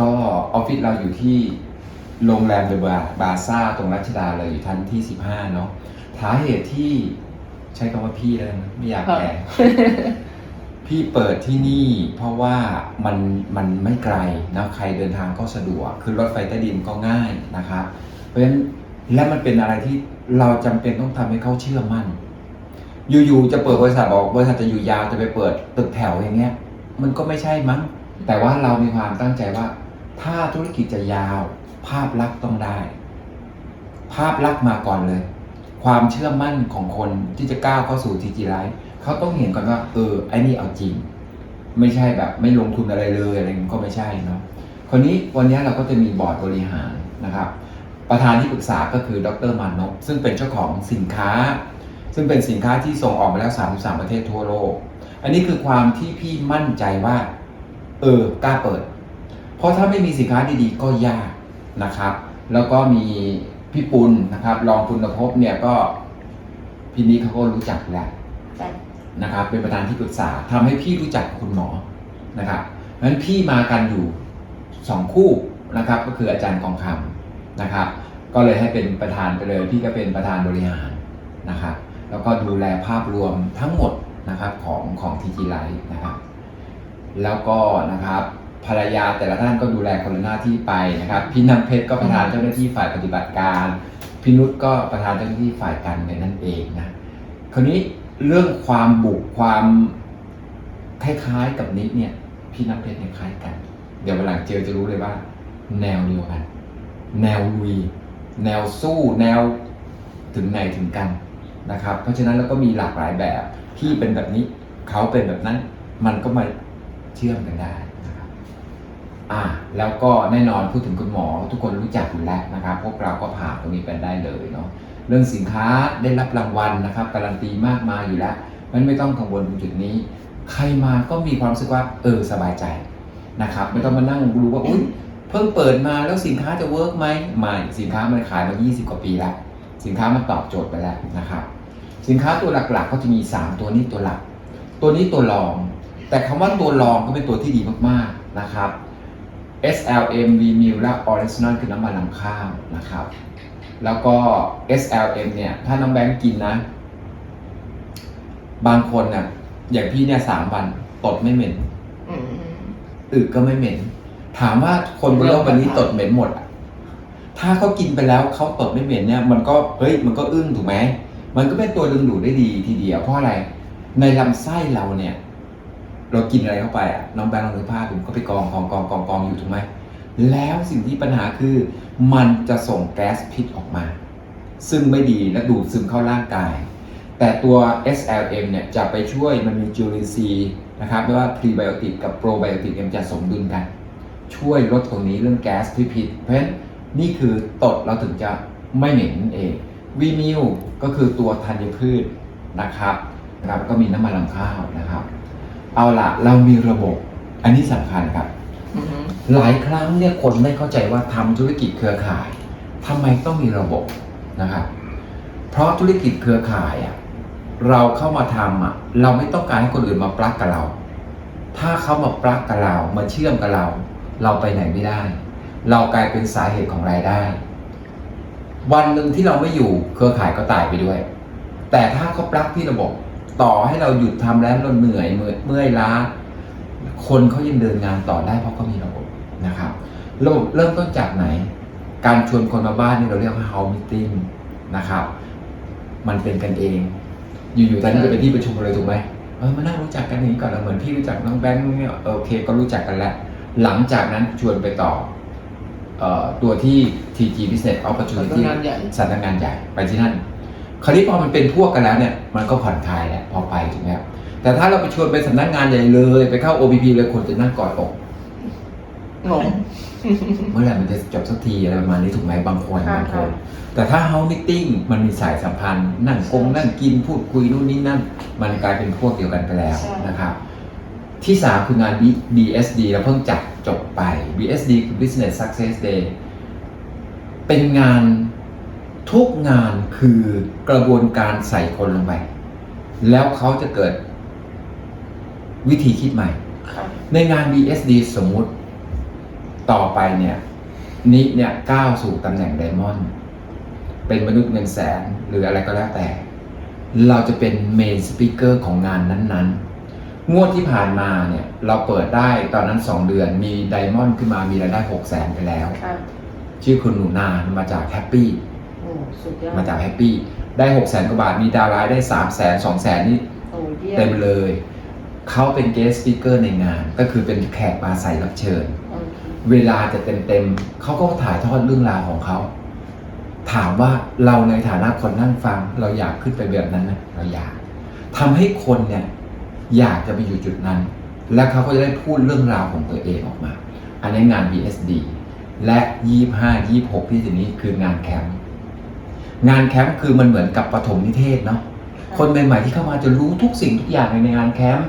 ก็ออฟฟิศเราอยู่ที่โรงแรมเดอะบาบาซ่าตรงรัชดาเลยอยู่ชั้นที่15เนาะสาเหตุที่ใช้คำว่าพี่แล้วนะไม่อยากแก่พี่เปิดที่นี่เพราะว่ามันมันไม่ไกลนะใครเดินทางก็สะดวกคือรถไฟใต้ดินก็ง่ายนะครับเพราะฉะนั้นและมันเป็นอะไรที่เราจำเป็นต้องทำให้เขาเชื่อมั่น อยู่ๆจะเปิดบริษัทบอกบริษัทจะอยู่ยาวจะไปเปิดตึกแถวอย่างเงี้ย มันก็ไม่ใช่มั้งแต่ว่าเรามีความตั้งใจว่า ถ้าธุรกิจจะยาว ภาพลักษณ์ต้องได้ ภาพลักษณ์มาก่อนเลย ความเชื่อมั่นของคนที่จะก้าวเข้าสู่ทีจีไลฟ์เขาต้องเห็นก่อนว่า เออไอ้นี่เอาจริง ไม่ใช่แบบ ไม่ลงทุนอะไรเลยอะไรอย่นก็ไม่ใช่เนาะคนนี้วันนี้เราก็จะมีบอร์ดบริหารนะครับ ประธานที่ปรึกษาก็คือดรมานพซึ่งเป็นเจ้าของสินค้า ซึ่งเป็นสินค้าที่ส่งออกมาแล้ว 33 ประเทศทั่วโลก อันนี้คือความที่พี่มั่นใจว่า เออกล้าเปิด เพราะถ้าไม่มีสินค้าดีๆ ก็ยากนะครับ แล้วก็มีพี่ปุณนะครับรองปุณภพเนี่ยก็พี่นี้เขาก็รู้จักแล้วจ้ะนะครับ เป็นประธานที่ปรึกษาทำให้พี่รู้จักกับคุณหมอนะครับเพราะฉะนั้นพี่มากันอยู่สองคู่นะครับ ก็คืออาจารย์กองคำนะครับ ก็เลยให้เป็นประธานไปเลยพี่ก็เป็นประธานบริหารนะครับ แล้วก็ดูแลภาพรวมทั้งหมดนะครับของของทีจีไลท์นะครับ แล้วก็นะครับ ภรรยาแต่ละท่านก็ดูแลคนละหน้าที่ไปนะครับ พี่น้ำเพชรก็ประธานเจ้าหน้าที่ฝ่ายปฏิบัติการพี่นุชก็ประธานเจ้าหน้าที่ฝ่ายการเงินนั่นเองนะคราวนี้เรื่องความบุกความคล้ายๆกับนิดเนี่ย พี่น้ำเพชรเนี่ยคล้ายกัน เดี๋ยววันหลังเจอจะรู้เลยว่า แนวเดียวกัน แนวลุยแนวสู้แนวถึงไหนถึงกันนะครับ เพราะฉะนั้นเราก็มีหลากหลายแบบพี่เป็นแบบนี้เขาเป็นแบบนั้น มันก็มาเชื่อมกันได้นะครับ อ่าแล้วก็แน่นอนพูดถึงคุณหมอ ทุกคนรู้จักอยู่แล้วนะครับ พวกเราก็ผ่านตรงนี้ไปได้เลยเนาะเรื่องสินค้าได้รับรางวัลนะครับการันตีมากมายอยู่แล้วมันไม่ต้องกังวลตรงจุดนี้ ใครมาก็มีความรู้สึกว่าเออสบายใจนะครับไม่ต้องมานั่งรู้ว่าอุ้ยเพิ่งเปิดมาแล้วสินค้าจะเวิร์กไหมไม่สินค้ามันขายมา 20 กว่าปีแล้ว สินค้ามันตอบโจทย์ไปแล้วนะครับ สินค้าตัวหลักๆ ก็จะมี 3 ตัวนี้ตัวหลัก ตัวนี้ตัวรอง แต่คำว่าตัวรองก็เป็นตัวที่ดีมากๆนะครับ SLM V m i l และ Original คือน้ำมันลำข้าวนะครับ แล้วก็ SLM เนี่ย ถ้าน้องแบงค์กินนะ บางคนน่ะ อย่างพี่เนี่ยสามวันตดไม่เหม็นอืมอึก็ไม่เหม็น ถามว่าคนบนโลกใบนี้ตดเหม็นหมดอะถ้าเขากินไปแล้วเขาตดไม่เหม็นเนี่ย มันก็เฮ้ยมันก็อึ้งถูกไหมมันก็เป็นตัวดึงดูดได้ดีทีเดียวเพราะอะไร ในลำไส้เราเนี่ย เรากินอะไรเข้าไปอะน้องแบงค์ลองนึกภาพดูก็ไปกองกองกองกองกองอยู่ถูกไหมแล้วสิ่งที่ปัญหาคือ มันจะส่งแก๊สพิษออกมา ซึ่งไม่ดีและดูดซึมเข้าร่างกาย แต่ตัว SLM เนี่ยจะไปช่วยมันมีจุลินทรีย์นะครับไม่ว่าพรีไบโอติกกับโปรไบโอติกมันจะสมดุลกัน ช่วยลดตรงนี้เรื่องแก๊สพิษพิษเพราะฉะนั้นนี่คือตดเราถึงจะไม่เหม็นนั่นเองวีมิวก็คือตัวธัญพืชนะครับนะครับก็มีน้ำมันลำข้าวนะครับ เอาล่ะเรามีระบบ อันนี้สำคัญครับ อืมหลายครั้งเนี่ยคนไม่เข้าใจว่าทำธุรกิจเครือข่ายทำไมต้องมีระบบนะครับเพราะธุรกิจเครือข่ายอะเราเข้ามาทำอะเราไม่ต้องการให้คนอื่นมาปลักกับเรา ถ้าเขามาปลักกับเรามาเชื่อมกับเรา เราไปไหนไม่ได้ เรากลายเป็นสาเหตุของรายได้ วันหนึ่งที่เราไม่อยู่เครือข่ายก็ตายไปด้วย แต่ถ้าเขาปลักที่ระบบ ต่อให้เราหยุดทำแล้วเราเหนื่อยเมื่อยเมื่อยล้า คนเขายังเดินงานต่อได้เพราะเขามีระบบนะครับระบบเริ่มต้นจากไหน การชวนคนมาบ้านนี่เราเรียกว่า house meeting นะครับ มันเป็นกันเอง อยู่ๆตอนนี้จะเป็นที่ประชุมเลยถูกไหมเออมานั่งรู้จักกันอย่างนี้ก่อนแล้วเหมือนพี่รู้จักน้องแบงค์เนี่ยเออโอเค ก็รู้จักกันแล้ว หลังจากนั้นชวนไปต่อเอ่อตัวที่ TG Business สำนั Opportunity กงานใหญ่สำนักงานใหญ่ไปที่นั่น คราวนี้พอมันเป็นพวกกันแล้วเนี่ยมันก็ผ่อนคลายแล้วพอไปถูกไหมครับแต่ถ้าเราไปชวนไปสำนักงานใหญ่เลย ไปเข้า OPP เลยคนจะนั่งกอดอกงงเมื่อไหร่มันจะจบสักทีอะไรประมาณนี้ถูกไหมบางคนค่ะบางคนค่ะแต่ถ้าเฮามิ e งมันมีสายสัมพันธ์นั่งกงนั่งกินพูดคุยนู่นนี่นั่น มันกลายเป็นพวกเดียวกันไปแล้วใช่นะครับ ที่สามคืองาน B- BSD เราเพิ่งจัดจบไป BSD คือ Business Success Day เป็นงาน ทุกงานคือกระบวนการใส่คนลงไป แล้วเขาจะเกิดวิธีคิดใหม่ค่ะในงาน BSD สมมุติต่อไปเนี่ยนิเนี่ยก้าวสู่ตำแหน่งไดมอนด์เป็นมนุษย์เงินแสนหรืออะไรก็แล้วแต่ เราจะเป็นเมนสปิเกอร์ของงานนั้นๆ งวดที่ผ่านมาเนี่ย เราเปิดได้ตอนนั้น 2 เดือนมีไดมอนด์ขึ้นมามีรายได้ 6 0 0 0 0ไปแล้วครับชื่อคุณหนูนามาจากแฮปปี้โอ้ สุดยอดมาจากแฮปปี้ได้6 0 0 0 0กว่าบาทมีดาวไลน์ได้3 0 0 0 0 2 0 0 0 0นี่โอ้เยี่ยเต็มมเลย เขาเป็นเกสต์สปิเกอร์ในงาน ก็คือเป็นแขกมาใส่รับเชิญ โอเคเวลาจะเต็มๆเขาก็ถ่ายทอดเรื่องราวของเขา ถามว่าเราในฐานะคนนั่งฟัง เราอยากขึ้นไปแบบนั้นไหมเราอยากทำให้คนเนี่ยอยากจะไปอยู่จุดนั้น และเขาก็จะได้พูดเรื่องราวของตัวเองออกมา อันนี้งาน BSD และ 25 26 ที่จะนี้คืองานแคมป์ งานแคมป์คือมันเหมือนกับปฐมนิเทศเนาะคนใหม่ๆที่เข้ามาจะรู้ทุกสิ่งทุกอย่างในงานแคมป์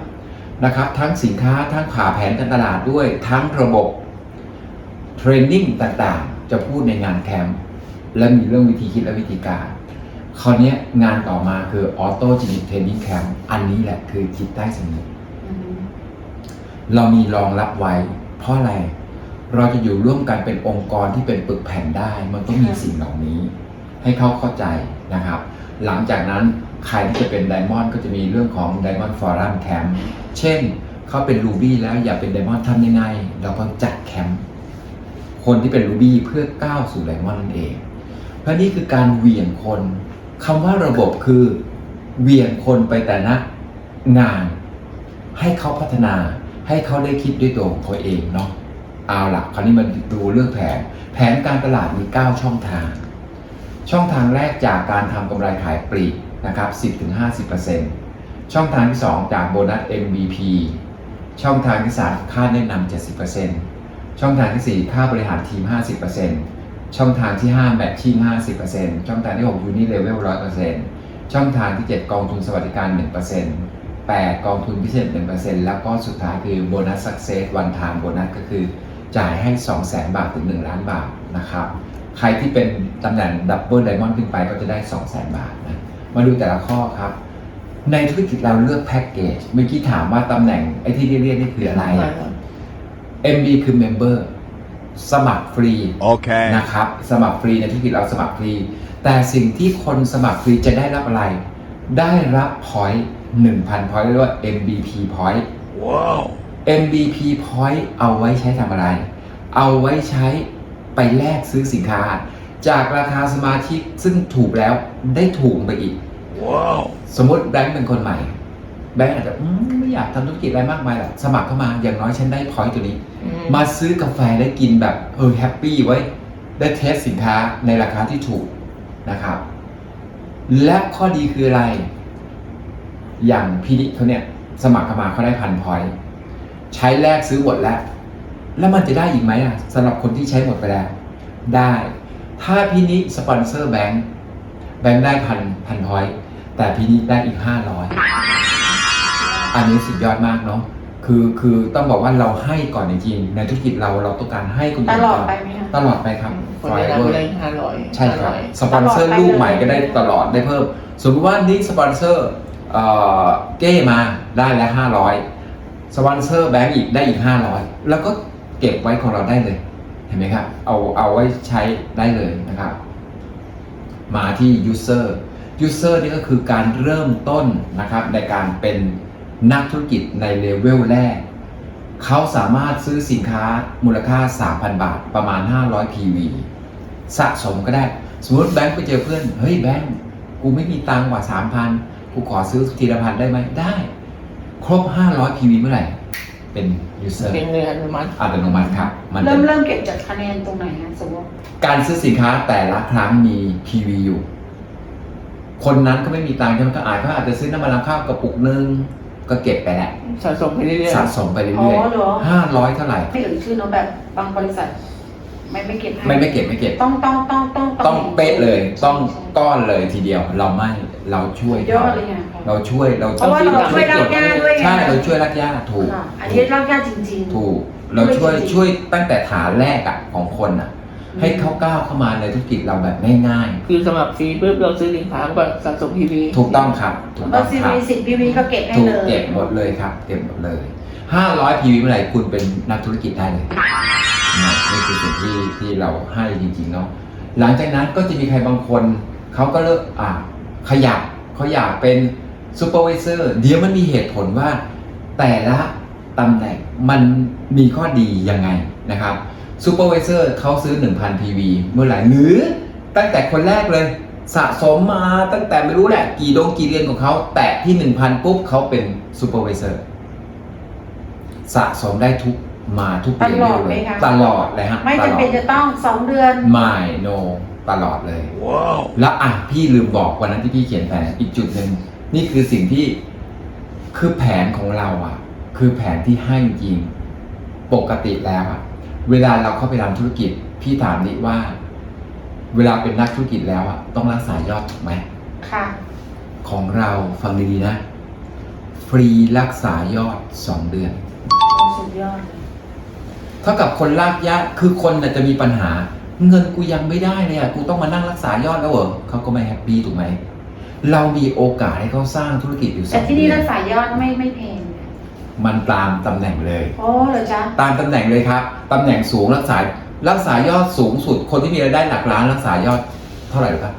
นะครับทั้งสินค้าทั้งผ่าแผนการตลาดด้วยทั้งระบบเทรนนิ่งต่างๆ จะพูดในงานแคมป์และมีเรื่องวิธีคิดและวิธีการคราวเนี้ยงานต่อมาคือออโต้จินิ t เทรนนิ่งแคมป์อันนี้แหละคือจิตใต้สำนึกอืมเรามีรองรับไว้ เพราะอะไร เราจะอยู่ร่วมกันเป็นองค์กรที่เป็นปึกแผ่นได้ มันต้องมีสิ่งเหล่านี้ ให้เขาเข้าใจนะครับ หลังจากนั้นใครที่จะเป็นไดมอนด์ก็จะมีเรื่องของ Diamond Forum Camp เช่นเขาเป็น Ruby แล้วอยากเป็นไดมอนด์ทำยังไง เราก็จัดแคมป์คนที่เป็น Ruby เพื่อก้าวสู่ไดมอนด์นั่นเอง เพราะนี่คือการเหวี่ยงคนคำว่าระบบคือเหวี่ยงคนไปแต่ละงาน ให้เขาพัฒนาให้เขาได้คิดด้วยตัวของเขาเองเนาะเอาละคราวนี้มันดูเรื่องแผน แผนการตลาดมี 9 ช่องทาง ช่องทางแรกจากการทำกำไรขายปลีกนะครับ10-50%ช่องทางที่ 2 จากโบนัส MVP ช่องทางที่ 3 ค่าแนะนำ70%ช่องทางที่ 4 ค่าบริหารทีม 50%ช่องทางที่ 5 แมทชิ่ง50%ช่องทางที่6ยูนิเลเวล100%ช่องทางที่ 7 กองทุนสวัสดิการ 1% 8 กองทุนพิเศษ 1%แล้วก็สุดท้ายคือโบนัสสักเซสวันทางโบนัสก็คือจ่ายให้ 200,000 บาทถึง 1 ล้านบาทนะครับ ใครที่เป็นตำแหน่งดับเบิลไดมอนด์ขึ้นไปก็จะได้ 200,000 บาทนะ มาดูแต่ละข้อครับ ในธุรกิจเราเลือกแพ็กเกจ เมื่อกี้ถามว่าตำแหน่งไอ้ที่เรียกๆนี่คืออะไรใช่ครับ MB คือ Member สมัครฟรี Okay. นะครับ สมัครฟรีในธุรกิจเราสมัครฟรี แต่สิ่งที่คนสมัครฟรีจะได้รับอะไร ได้รับ point 1,000 point เรียกว่า MVP point Wow. MVP point เอาไว้ใช้ทำอะไร เอาไว้ใช้ ไปแลกซื้อสินค้า จากราคาสมาชิกซึ่งถูกแล้วได้ถูกไปอีก Wow. สมมติแบงค์เป็นคนใหม่ แบงค์อาจจะอืมไม่อยากทำธุรกิจอะไรมากมายหรอกสมัครเข้ามาอย่างน้อยฉันได้พอยต์ตัวนี้อืมมาซื้อกาแฟได้กินแบบเออแฮปปี้ไว้ ได้เทสสินค้าในราคาที่ถูกนะครับ และข้อดีคืออะไร อย่างพีนิเขาเนี่ยสมัครเข้ามาเขาได้พันพอยต์ใช้แลกซื้อหมดแล้ว แล้วมันจะได้อีกไหมอะสำหรับคนที่ใช้หมดไปแล้ว ได้ ถ้าพีนิสปอนเซอร์แบงค์แบงค์ได้พันพันพอยต์แต่พีนิได้อีกห้าร้อยอันนี้สุดยอดมากเนาะคือคือต้องบอกว่าเราให้ก่อนจริงๆในธุรกิจเราเราต้องการให้คนตอื่นลอดก่อนไปไหมคะตลอดไปครับคนได้รับ Forever ได้ห้าร้อยใช่ครับสปอนเซอร์ลูกใหม่ก็ได้ตลอดได้เพิ่ม สมมติว่านี่สปอนเซอร์เอ่อเก้มาได้แล้วห้าร้อยสปอนเซอร์แบงก์อีกได้อีกห้าร้อยแล้วก็ เก็บไว้ของเราได้เลย เห็นไหมครับ เอาเอาไว้ใช้ได้เลยนะครับ มาที่ user user นี่ก็คือการเริ่มต้นนะครับในการเป็นนักธุรกิจในเลเวลแรก เขาสามารถซื้อสินค้ามูลค่า 3,000 บาทประมาณ 500 PV สะสมก็ได้ สมมติแบงค์ไปเจอเพื่อน เฮ้ยแบงค์กูไม่มีตังกว่า 3,000 กูขอซื้อทีละพันได้ไหมได้ ครบ 500 PV เมื่อไหร่ เป็น user เป็นเงินอนุมัติอัตโนมัติครับมันเริ่เป็มนเริ่มเก็บจากคะแนนตรงไหนคะสมมติการซื้อสินค้าแต่ละครั้งมี PV อยู่ คนนั้นก็ไม่มีตังค์ใช่ไหมก็อาจเขาอาจจะซื้อน้ำมันรำข้าวกระปุกนึงก็เก็บไปแหละสะสมไปเรื่อยสะสมไปเรื่อ๋อยอเหรอๆห้าร้อยเท่าไหร่ไม่เอ่ยชื่อเนาะแบบบางบริษัทไม่ไม่เก็บให้ไม่ไม่เก็บไม่เก็บต้องต้องต้องต้องต้องเป๊ะเลย ต้องก้อนเลยทีเดียวเราไม่ เราช่วยยอดเลยอะ เราช่วยเราเพราะว่าเราช่วยรากหญ้าด้วยไง ใช่เราช่วยรักญาติถูก ค่ะอันนี้รากหญ้าจริงๆถูกเราช่วยจริงๆช่วยตั้งแต่ฐานแรกอะของคนอะให้เขาก้าวเข้ามาในธุรกิจเราแบบง่ายๆคือสมัครฟรีปุ๊บเราซื้อสินค้าก็สะสมพีวีๆ ถูกต้องครับถูกแล้ต้วองซีครับ วีสิบพีวีก็เก็บให้ถูกเลย เก็บหมดเลยครับ เก็บหมดเลย 500 PV เมื่อไหร่คุณเป็นนักธุรกิจได้เลยนะนี่คือสิ่งที่ที่เราให้จริงๆเนาะหลังจากนั้นก็จะมีใครบางคนเขาก็เลิกอ่า ขยับเขาอยากเป็นซูเปอร์วิเซอร์เดี๋ยวมันมีเหตุผลว่า แต่ละตำแหน่งมันมีข้อดียังไงนะครับซูเปอร์วิเซอร์เขาซื้อ 1,000 PV เมื่อไหร่หรือตั้งแต่คนแรกเลยสะสมมาตั้งแต่ไม่รู้แหละ กี่ดงกี่เรียนของเขา แตะที่ 1,000 ปุ๊บเขาเป็นซูเปอร์วิเซอร์สะสมได้ทุกมาทุกเรียนตลอดเลไหมยคะตลอดเลยฮะไม่ตจำลอเป็นดจะต้องสองเดือนไม่โน ตลอดเลยแล้วอะพี่ลืมบอกวันนั้นที่พี่เขียนแผนอีกจุดหนึ่งนี่คือสิ่งที่คือแผนของเราอะ คือแผนที่ให้จริงปกติแล้วอะ เวลาเราเข้าไปทำธุรกิจ พี่ถามนิว่า เวลาเป็นนักธุรกิจแล้วอะต้องรักษายอดถูกไหมค่ะ ของเราฟังดีๆนะ ฟรีรักษายอดสองเดือนสุดยอดเท่ากับคนลากยะคือคนน่ะจะมีปัญหา เงินกูยังไม่ได้เลยอะกูต้องมานั่งรักษายอดแล้วเหรอเขาก็ไม่แฮปปี้ถูกไหมเรามีโอกาสให้เขาสร้างธุรกิจอยู่สแต่องที่นี่เดือรันกษายอดไม่ไม่แพงมันตามตำแหน่งเลยโอ้เหรอจ๊ะตามตำแหน่งเลยครับตำแหน่งสูงรักษารักษายอดสูงสุด คนที่มีรายได้หลักล้านรักษายอดเท่าไหร่รู้ครับ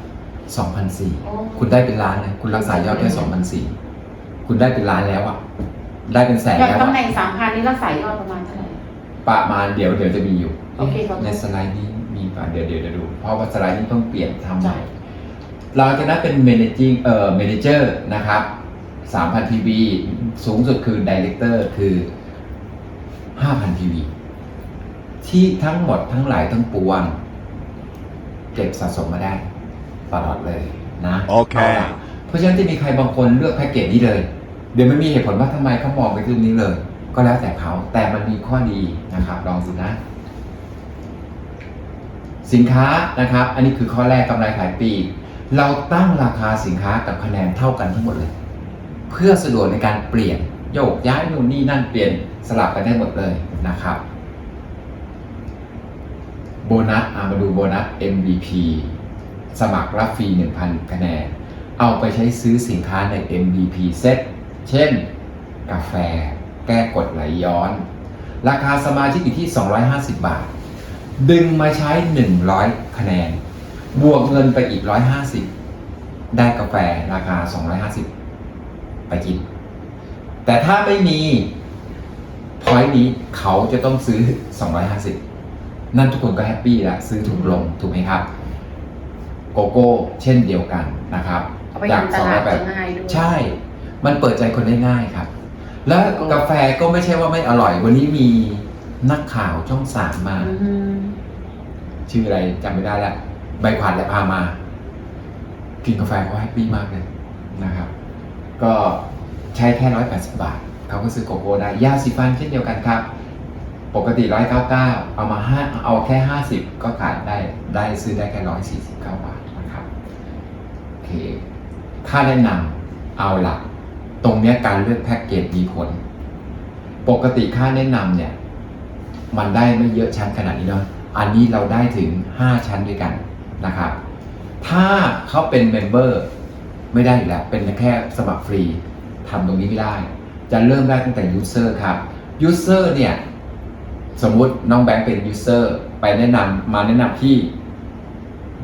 สองพันสี่โอ้คุณได้เป็นล้านเลยคุณรักษายอดแค่สองพันสี่คุณได้เป็นล้านแล้วอะได้เป็นแสนอย่างแล้วตำอะแหน่งสามพันนี่รักษายอดประมาณเท่าไหร่ประมาณเดี๋ยวเดี๋ยวจะมีอยู่โอเคครับในสไลด์นี้ มีป่ะเดี๋ยวเดี๋ยวจะดู เพราะว่าสไลด์นี้ต้องเปลี่ยนทำใหม่จ้ะเราจะนับเป็น managing เอ่อ manager นะครับ3,000 PV สูงสุดคือ director คือ 5,000 PV ที่ทั้งหมดทั้งหลายทั้งปวง เก็บสะสมมาได้ตลอดเลยนะโอเคาล่ะเพราะฉะนั้นจะมีใครบางคนเลือกแพ็กเกจนี้เลย เดี๋ยวมันมีเหตุผลว่าทำไมเขามองไปตรงนี้เลย ก็แล้วแต่เขาแต่มันมีข้อดีนะครับ ลองดูนะ สินค้านะครับ อันนี้คือข้อแรกกำไรขายปี เราตั้งราคาสินค้ากับคะแนนเท่ากันทั้งหมดเลย เพื่อสะดวกในการเปลี่ยนโยกย้ายนู่นนี่นั่นเปลี่ยนสลับกันได้หมดเลยนะครับ โบนัสมาดูโบนัส MVP สมัครรับฟรี 1,000 คะแนน เอาไปใช้ซื้อสินค้าใน MVP เซตเช่น กาแฟ แก้กดไหลย้อน ราคาสมาชิกอยู่ที่ 250 บาท ดึงมาใช้ 100 คะแนน บวกเงินไปอีก 150 ได้กาแฟราคา 250 ไปกิน แต่ถ้าไม่มีพอยนี้เขาจะต้องซื้อ 250 นั่นทุกคนก็แฮปปี้แล้วซื้อถูกลง ถูกไหมครับ โกโก้เช่นเดียวกันนะครับเอาไปทำตลาดจะง่ายด้วยใช่ มันเปิดใจคนได้ง่ายครับ แล้วกาแฟก็ไม่ใช่ว่าไม่อร่อย วันนี้มีนักข่าวช่องสามมาอืม ชื่ออะไรจำไม่ได้แล้วใบขวัญและพามา กินกาแฟเขาแฮปปี้มากเลยนะครับ ก็ใช้แค่ร้อยแปดสิบบาทเขาก็ซื้อโกโก้ได้ยาสีฟันเช่นเดียวกันครับ ปกติร้อยเก้าเก้าเอามาห้าเอาแค่ห้าสิบก็ขายได้ได้ซื้อได้แค่ร้อยสี่สิบเก้าบาทนะครับโอเคค่าแนะนำเอาละตรงเนี้ยการเลือกแพ็กเกจมีผล ปกติค่าแนะนำเนี่ย มันได้ไม่เยอะชั้นขนาดนี้เนาะ อันนี้เราได้ถึง 5 ชั้นด้วยกันนะครับ ถ้าเขาเป็นเมมเบอร์ไม่ได้อยู่แล้ว เป็นแค่สมัครฟรีทำตรงนี้ไม่ได้ จะเริ่มได้ตั้งแต่ยูเซอร์ครับยูเซอร์เนี่ย สมมุติน้องแบงค์เป็นยูเซอร์ไปแนะนำมาแนะนำพี่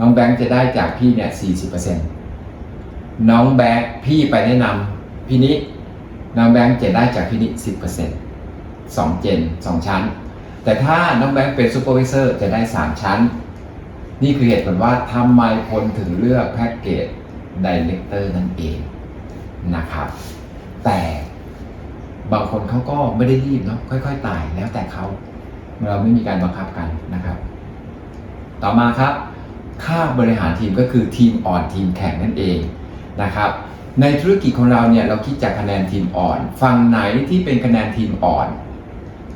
น้องแบงค์จะได้จากพี่เนี่ย 40%น้องแบงค์พี่ไปแนะนำพี่นิน้องแบงค์จะได้จากพี่นิ10%สองเจนสองชั้น แต่ถ้าน้องแบงค์เป็นซูเปอร์วิเซอร์จะได้ 3 ชั้น นี่คือเหตุผลว่าทำไมคนถึงเลือกแพ็กเกจดีเลกเตอร์นั่นเองนะครับ แต่บางคนเขาก็ไม่ได้รีบเนาะค่อยๆไต่แล้วแต่เขาเราไม่มีการบังคับกันนะครับ ต่อมาครับ ค่าบริหารทีมก็คือทีมอ่อนทีมแข่งนั่นเองนะครับ ในธุรกิจของเราเนี่ยเราคิดจากคะแนนทีมอ่อน ฝั่งไหนที่เป็นคะแนนทีมอ่อน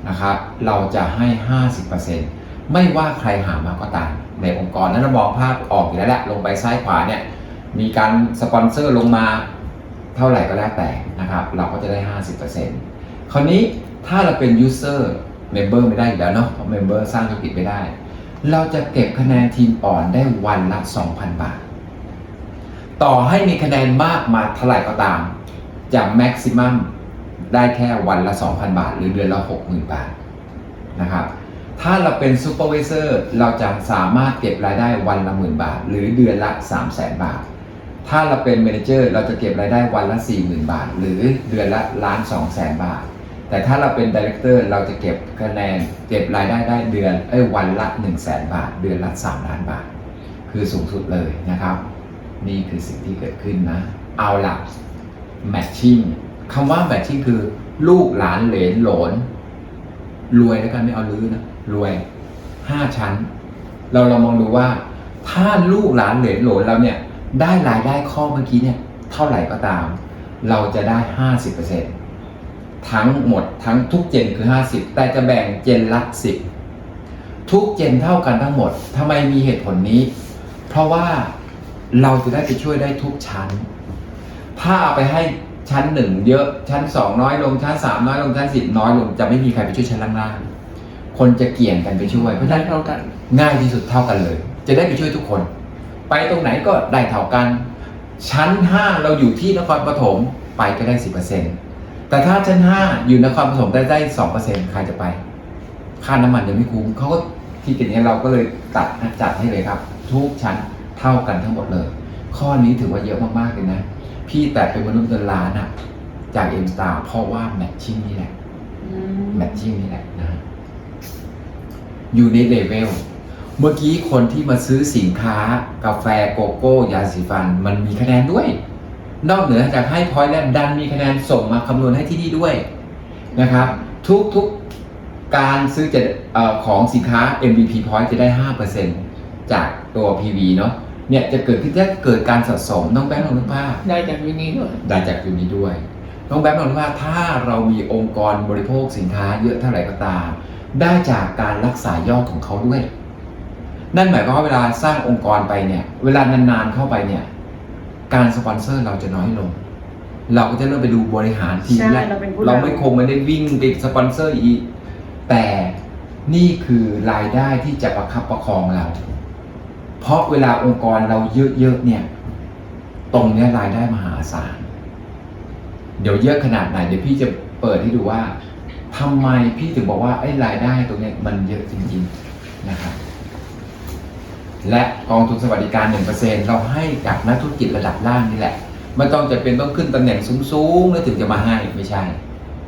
นะครับเราจะให้ 50%ไม่ว่าใครหามาก็ตามในองค์กรนั้นเรามองภาพออกอยู่แล้วแหละลงไปซ้ายขวาเนี่ยมีการสปอนเซอร์ลงมาเท่าไหร่ก็แล้วแต่นะครับเราก็จะได้ 50%คราวนี้ถ้าเราเป็น user member ไม่ได้อยู่แล้วเนาะเพราะ member สร้างธุรกิจไม่ได้ เราจะเก็บคะแนนทีมอ่อนได้วันละ 2,000 บาท ต่อให้มีคะแนนมากมาเท่าไหร่ก็ตาม จะ maximum ได้แค่วันละ 2,000 บาท หรือเดือนละ 60,000 บาทนะครับ ถ้าเราเป็นซูเปอร์วิเซอร์เราจะสามารถเก็บรายได้วันละหมื่นบาท หรือเดือนละ 3 0 0แสนบาท ถ้าเราเป็นเมนเจอร์เราจะเก็บรายได้วันละ 40,000 บาท หรือเดือนละล้าน2แสนบาท แต่ถ้าเราเป็นดีเรคเตอร์เราจะเก็บคะแนนเก็บรายได้ได้เดือนเอ้ยวันละ 1 0 0 0 0แสนบาท เดือนละ 3 ล้านบาท คือสูงสุดเลยนะครับ นี่คือสิ่งที่เกิดขึ้นนะ เอาละแมทชิ่ง คำว่าแมทชิ่งคือ ลูกหลานเหลนหลน รวยแล้วกันไม่เอาลื้อนะรวยห้าชั้น เราเรามองดูว่า ถ้าลูกหลานเหลนหลนเราเนี่ย ได้รายได้ข้อเมื่อกี้เนี่ย เท่าไหร่ก็ตาม เราจะได้ห้าสิบเปอร์เซ็นทั้งหมดทั้งทุกเจนคือห้าสิบแต่จะแบ่งเจนละสิบทุกเจนเท่ากันทั้งหมดทำไมมีเหตุผลนี้ เพราะว่าเราจะได้ไปช่วยได้ทุกชั้น ถ้าเอาไปให้ ชั้นหนึ่งเยอะชั้นสองน้อยลงชั้นสามน้อยลงชั้นสิบน้อยลงจะไม่มีใครไปช่วยชั้นล่างๆคนจะเกี่ยงกันไปช่วยเพราะฉะได้นั้นเท่ากัน ง่ายที่สุดเท่ากันเลย จะได้ไปช่วยทุกคน ไปตรงไหนก็ได้เท่ากัน ชั้น5เราอยู่ที่นครปฐมไปก็ได้10%แต่ถ้าชั้น5อยู่นครปฐมได้ได้2%ใครจะไป ค่าน้ำมันยังไม่คุ้มเขาก็คิดอย่างนี้เราก็เลยตัดจัดให้เลยครับ ทุกชั้นเท่ากันทั้งหมดเลย ข้อนี้ถือว่าเยอะมากๆเลยนะ พี่แต่เป็นมนุษย์เงินล้านอะจากเอ็มสตาร์เพราะว่าแมทชิ่งนี่แหละอืมแมทชิ่งนี่แหละนะอยู่ในเลเวลเมื่อกี้คนที่มาซื้อสินค้ากาแฟโกโก้ยาสีฟัน มันมีคะแนนด้วย นอกเหนือจากให้พอยต์แล้วดันมีคะแนนส่งมาคำนวณให้ที่นี่ด้วยนะครับ ทุกทุกการซื้อจะเออของสินค้า MVP point จะได้ 5%จากตัว PV เนาะ เนี่ยจะเกิดขึ้นถ้าเกิดการสะสมน้องแบงค์ลองนึกภาพได้จากวินี้ด้วยได้จากจุดนี้ด้วย น้องแบงค์บอกว่าถ้าเรามีองค์กรบริโภคสินค้าเยอะเท่าไหร่ก็ตาม ได้จากการรักษายอดของเขาด้วย นั่นหมายความว่าเวลาสร้างองค์กรไปเนี่ย เวลานานๆเข้าไปเนี่ย การสปอนเซอร์เราจะน้อยลง เราก็จะเริ่มไปดูบริหารทีมใช่แล้วเราเป็นผู้เรานำไม่คงไม่ได้วิ่งไปสปอนเซอร์อีกแต่นี่คือรายได้ที่จะประคับประคองเรา เพราะเวลาองค์กรเราเยอะๆเนี่ย ตรงเนี้ยรายได้มหาศาล เดี๋ยวเยอะขนาดไหน เดี๋ยวพี่จะเปิดให้ดูว่าทำไมพี่ถึงบอกว่าไอ้รายได้ตรงเนี้ยมันเยอะจริงๆนะครับ และกองทุนสวัสดิการ 1%เราให้กับนักธุรกิจระดับล่างนี่แหละไม่ต้องจะเป็นต้องขึ้นตำแหน่งสูงๆแล้วถึงจะมาให้ไม่ใช่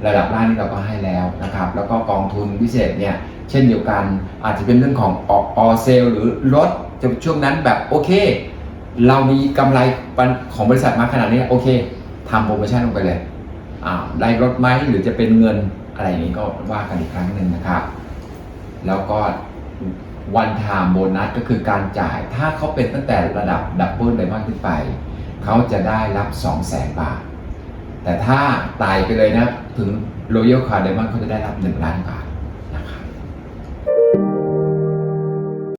ระดับล่างนี่เราก็ให้แล้วนะครับ แล้วก็กองทุนพิเศษเนี่ยเช่นเดียวกันอาจจะเป็นเรื่องของอออเซลหรือลด จะช่วงนั้นแบบโอเค เรามีกำไรของบริษัทมาขนาดนี้โอเคทำโปรโมชั่นลงไปเลยอ่าได้ลดไหมหรือจะเป็นเงินอะไรนี้ก็ว่ากันอีกครั้งหนึ่งนะครับ แล้วก็วันไทม์โบนัสก็คือการจ่าย ถ้าเขาเป็นตั้งแต่ระดับดับเบิลไดมอนด์ขึ้นไป เขาจะได้รับ 2 0 0แสนบาท แต่ถ้าตายไปเลยนะ ถึง Royal Card Diamond เขาจะได้รับ 1 ล้านบาท